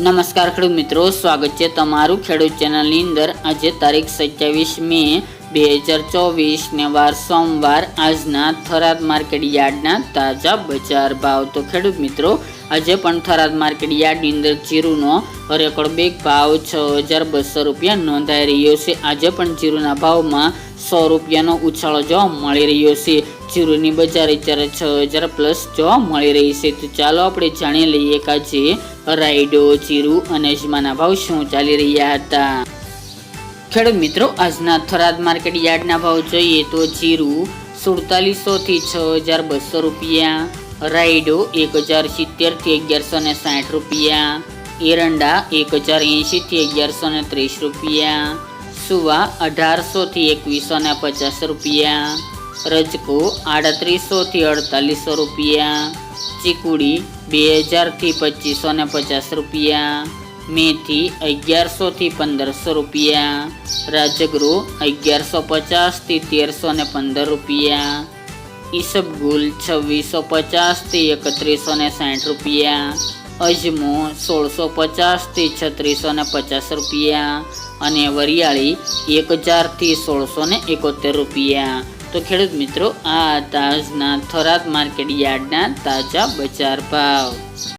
નમસ્કાર ખેડૂત મિત્રો સ્વાગત છે તમારું ખેડૂત ચેનલની અંદર. આજે તારીખ સત્યાવીસ મે બે હજાર ચોવીસ ને વાર સોમવાર આજના થરાદ માર્કેટ યાર્ડના તાજા બજાર ભાવ. તો ખેડૂત મિત્રો, આજે પણ થરાદ માર્કેટ યાર્ડની અંદર જીરુનો રેકોર્ડ બેગ ભાવ છ હજાર બસો રૂપિયા નોંધાઈ રહ્યો છે. આજે પણ જીરુના ભાવમાં સો રૂપિયાનો ઉછાળો જોવા મળી રહ્યો છે. જીરુની બજાર અત્યારે છ હજાર પ્લસ જોવા મળી રહી છે. તો ચાલો આપણે જાણી લઈએ કે આજે રાયડો, જીરુ અને અજમાના ભાવ શું ચાલી રહ્યા હતા. ખેડૂત મિત્રો, આજના થરાદ માર્કેટ યાર્ડના ભાવ જોઈએ તો જીરું સુડતાલીસો થી છ હજાર બસો રૂપિયા, રાયડો એક હજાર સિત્તેરથી અગિયારસો ને સાઠ રૂપિયા, એરંડા એક હજાર એંશી થી અગિયારસો ને ત્રીસ રૂપિયા, સુવા અઢારસો થી એકવીસો ને પચાસ રૂપિયા, રજકો આડત્રીસો થી અડતાલીસો રૂપિયા, ચીકુડી બે હજારથી પચીસો ને પચાસ રૂપિયા મેથી અગિયારસો થી પંદરસો રૂપિયા. રાજગૃહ અગિયારસો પચાસથી તેરસો ને પંદર રૂપિયા. ઈસબગુલ છવ્વીસો પચાસથી એકત્રીસો ને સાઠ રૂપિયા. અજમો સોળસો પચાસથી છત્રીસો ને પચાસ રૂપિયા. અને વરિયાળી એક હજારથી સોળસો ને એકોતેર રૂપિયા. તો ખેડૂત મિત્રો, આ તાજના થરાદ માર્કેટ યાર્ડના તાજા બજાર ભાવ.